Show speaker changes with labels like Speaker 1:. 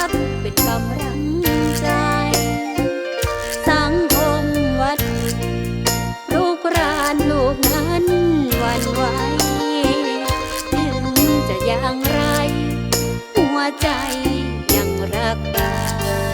Speaker 1: ับเป็นกำลังใจ สังคมวัด ลูกรานลูกนั้นวันไหวถึงจะอย่างไร หัวใจยังรักกัน